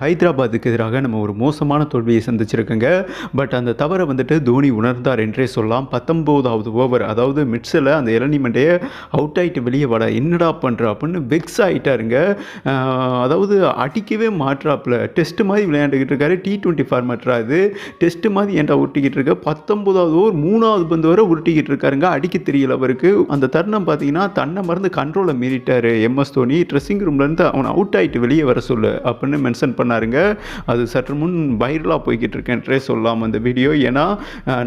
ஹைதராபாத்துக்கு எதிராக நம்ம ஒரு மோசமான தோல்வியை சந்திச்சிருக்கோங்க. பட் அந்த தவறை வந்துட்டு தோனி உணர்ந்தார் என்றே சொல்லலாம். பத்தொம்போதாவது ஓவர் அதாவது மிட்ஸில் அந்த இளநி அவுட் ஆகிட்டு வெளியே வர என்னடா பண்ணுற அப்படின்னு வெக்ஸ் ஆகிட்டாருங்க அதாவது அடிக்கவே மாற்றாப்பில். டெஸ்ட் மாதிரி விளையாண்டுக்கிட்டு இருக்காரு. டி டுவெண்ட்டி ஃபார்மேட்ரா இது. டெஸ்ட் மாதிரி ஏன்டா உருட்டிக்கிட்டு இருக்க? பத்தொம்போதாவது ஓவர் மூணாவது பந்து வரை உருட்டிக்கிட்டு இருக்காருங்க. அடிக்க தெரியல அவருக்கு. அந்த தருணம் பார்த்தீங்கன்னா தன்னை மறந்து கண்ட்ரோலை மீறிட்டார் எம்எஸ் தோனி. ட்ரெஸ்ஸிங் ரூம்லேருந்து அவனை அவுட் ஆகிட்டு வெளியே வர சொல்லு அப்படின்னு மென்ஷன் பண்ண பண்ணாருங்க அது சற்று முன் வைரலாக போய்கிட்டு இருக்கேன்றே சொல்லலாம் அந்த வீடியோ ஏன்னா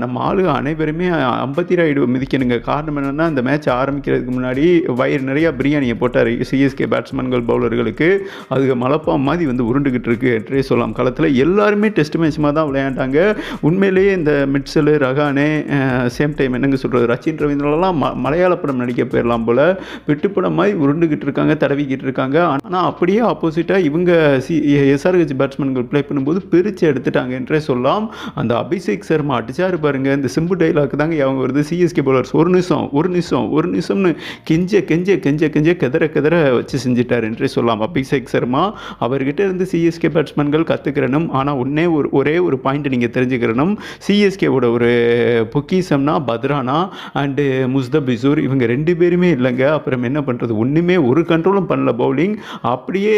நம்ம ஆளுங்க அனைவருமே ஐம்பத்தி ராய்டு மிதிக்கணுங்க. காரணம் என்னென்னா இந்த மேட்ச் ஆரம்பிக்கிறதுக்கு முன்னாடி வயிறு நிறையா பிரியாணியை போட்டார் சிஎஸ்கே பேட்ஸ்மேன்கள் பவுலர்களுக்கு அது மலப்பா மாதிரி வந்து உருண்டுகிட்டு இருக்கு என்றே சொல்லலாம் களத்தில் எல்லாருமே டெஸ்ட் மேட்ச் தான் விளையாண்டாங்க. உண்மையிலேயே இந்த மிட்சலு ரகானே சேம் டைம் என்னங்க சொல்கிறது ரச்சின் ரவீந்திரலாம் ம மலையாள படம் நடிக்க போயிடலாம் போல். வெட்டுப்படம் மாதிரி உருண்டுகிட்டு இருக்காங்க தடவிக்கிட்டு இருக்காங்க ஆனால் அப்படியே ஆப்போசிட்டாக இவங்க சி எஸ்ஆர்ஹெச் பேட்ஸ்மேன்கள் ப்ளே பண்ணும்போது பிரித்து எடுத்துட்டாங்க என்றே சொல்லலாம். அந்த அபிஷேக் சர்மா அடிச்சாரு பாருங்க. இந்த சிம்பு டைலாக் தாங்க அவங்க வருது. சிஎஸ்கே பவுலர்ஸ் ஒரு நிமிஷம் ஒரு நிமிஷம் ஒரு நிமிஷம்னு கெஞ்ச கெஞ்ச கெஞ்ச கெஞ்ச கெதற கெதற வச்சு செஞ்சிட்டார் என்றே சொல்லலாம். அபிஷேக் சர்மா அவர்கிட்ட இருந்து சிஎஸ்கே பேட்ஸ்மேன்கள் கற்றுக்கிறனும் ஆனால் ஒன்னே ஒரு ஒரே ஒரு பாயிண்ட் நீங்கள் தெரிஞ்சுக்கிறனும். சிஎஸ்கேவோட ஒரு பொக்கிசம்னா பத்ரானா அண்டு முஸ்தபிசூர் இவங்க ரெண்டு பேருமே இல்லைங்க. அப்புறம் என்ன பண்ணுறது ஒன்றுமே ஒரு கண்ட்ரோலும் பண்ணல பவுலிங் அப்படியே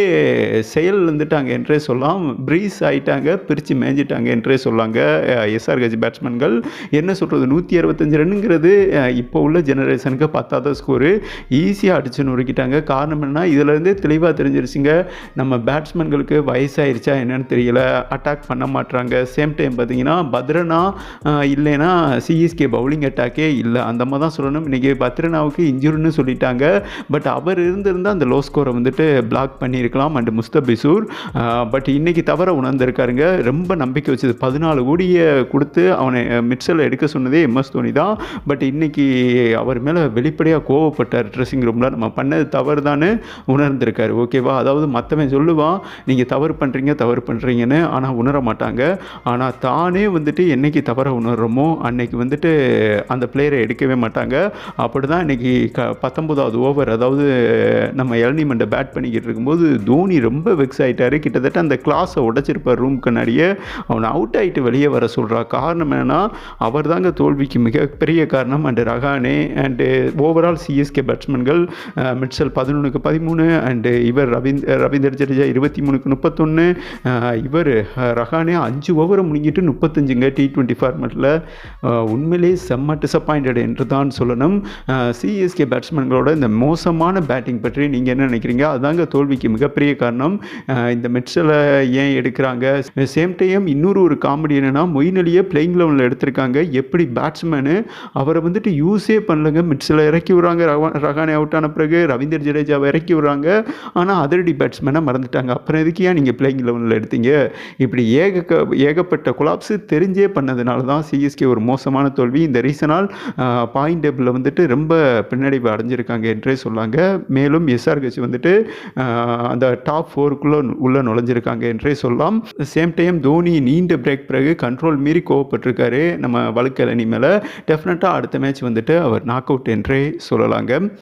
செயல் வந்துட்டாங்க என்றே சொல்லலாம் ப்ரீஸ் ஆகிட்டாங்க பிரித்து மேஞ்சிட்டாங்க என்றே சொல்லாங்க எஸ்ஆர்ஹெச் பேட்ஸ்மேன்கள். என்ன சொல்கிறது நூற்றி அறுபத்தஞ்சு ரன்னுங்கிறது இப்போ உள்ள ஜெனரேஷனுக்கு பத்தாத ஸ்கோரு. ஈஸியாக அடிச்சு நொறுக்கிட்டாங்க. காரணம் என்ன இதுலேருந்தே தெளிவாக தெரிஞ்சிருச்சுங்க நம்ம பேட்ஸ்மேன்களுக்கு வயசாயிருச்சா என்னன்னு தெரியல அட்டாக் பண்ண மாட்றாங்க. சேம் டைம் பார்த்தீங்கன்னா பத்ரனா இல்லைன்னா சிஎஸ்கே பவுலிங் அட்டாக்கே இல்லை. அந்த மாதிரி தான் சொல்லணும். இன்றைக்கி பத்ரனாவுக்கு இன்ஜுரின்னு சொல்லிட்டாங்க. பட் அவர் இருந்திருந்தால் அந்த லோ ஸ்கோரை வந்துட்டு பிளாக் பண்ணியிருக்கலாம். அண்ட் முஸ்தபிசூர் பட் இன்னைக்கு தவற உணர்ந்திருக்காருங்க. ரொம்ப நம்பிக்கை வச்சது. பதினாலு கோடியை கொடுத்து அவனை மிட்சல் எடுக்க சொன்னதே எம்எஸ் தோனி தான். பட் இன்னைக்கு அவர் மேலே வெளிப்படையாக கோவப்பட்டார் ட்ரெஸ்ஸிங் ரூமில் நம்ம பண்ணது தவறு தான் உணர்ந்திருக்காரு ஓகேவா அதாவது மற்றவன் சொல்லுவான் நீங்கள் தவறு பண்ணுறீங்க தவறு பண்ணுறீங்கன்னு ஆனால் உணர மாட்டாங்க. ஆனால் தானே வந்துட்டு என்னைக்கு தவற உணர்றோமோ அன்னைக்கு வந்துட்டு அந்த பிளேயரை எடுக்கவே மாட்டாங்க. அப்படி தான் இன்றைக்கி க பத்தொன்பதாவது ஓவர் அதாவது நம்ம இளநி மண்டை பேட் பண்ணிக்கிட்டு இருக்கும்போது தோனி ரொம்ப வெக்ஸ் ஆகிட்டார் கிட்டத்தட்ட அந்த கிளாஸை உடைச்சிருப்பார் ரூம் கண்ணாடியே. அவனை அவுட் ஆகிட்டு வெளியே வர சொல்கிறா காரணம் என்னன்னா அவர் தாங்க தோல்விக்கு மிகப்பெரிய காரணம். And Rahane and overall CSK பேட்ஸ்மேன்கள் Mitchell பதினொன்றுக்கு பதிமூணு அண்டு இவர் ரவீந்த் ரவீந்தர் ஜடேஜா இருபத்தி மூணுக்கு முப்பத்தொன்று இவர் ரஹானே அஞ்சு ஓவரை முடிஞ்சிட்டு முப்பத்தஞ்சுங்க டி டுவெண்ட்டி ஃபார்மெட்டில் உண்மையிலே செம்ம டிசப்பாயிண்டட் என்று தான் சொல்லணும். சிஎஸ்கே பேட்ஸ்மேன்களோட இந்த மோசமான பேட்டிங் பற்றி நீங்கள் என்ன நினைக்கிறீங்க? அதாங்க தோல்விக்கு மிகப்பெரிய காரணம். இந்த மிட்சல் ஏன் எடுக்கிறாங்க? சேம் டைம் இன்னொரு ஒரு காமெடி என்னென்னா மொயின் பிளேயிங் லெவலில் எடுத்திருக்காங்க. எப்படி பேட்ஸ்மேனு அவரை வந்துட்டு யூஸே பண்ணலங்க. மிட்ஸில் இறக்கி விடுறாங்க. ரவா- ரஹானே அவுட் ஆன பிறகு ரவீந்தர் ஜடேஜாவை இறக்கி விடுறாங்க. ஆனால் அதிரடி பேட்ஸ்மேனை மறந்துட்டாங்க. அப்புறம் எதுக்கு ஏன் நீங்கள் பிளேயிங் லெவலில் எடுத்தீங்க? இப்படி ஏக ஏகப்பட்ட கொலாப்ஸு தெரிஞ்சே பண்ணதுனால தான் சிஎஸ்கே ஒரு மோசமான தோல்வி. இந்த ரீசனால் பாயிண்ட் டேபிளில் வந்துட்டு ரொம்ப பின்னடைவு அடைஞ்சிருக்காங்க என்றே சொல்லாங்க மேலும் எஸ்ஆர்ஹெச் வந்துட்டு அந்த டாப் ஃபோருக்குள்ளே உள்ளே செஞ்சுருக்காங்க என்றே சொல்லலாம். சேம் டைம் தோனி நீண்ட பிரேக் பிறகு கண்ட்ரோல் மீறி கோவப்பட்டிருக்காரு. நம்ம வழுக்கலனி மேலே. டெஃபினட்டாக அடுத்த மேட்ச் வந்துட்டு அவர் நாக் அவுட் என்றே சொல்லலாங்க.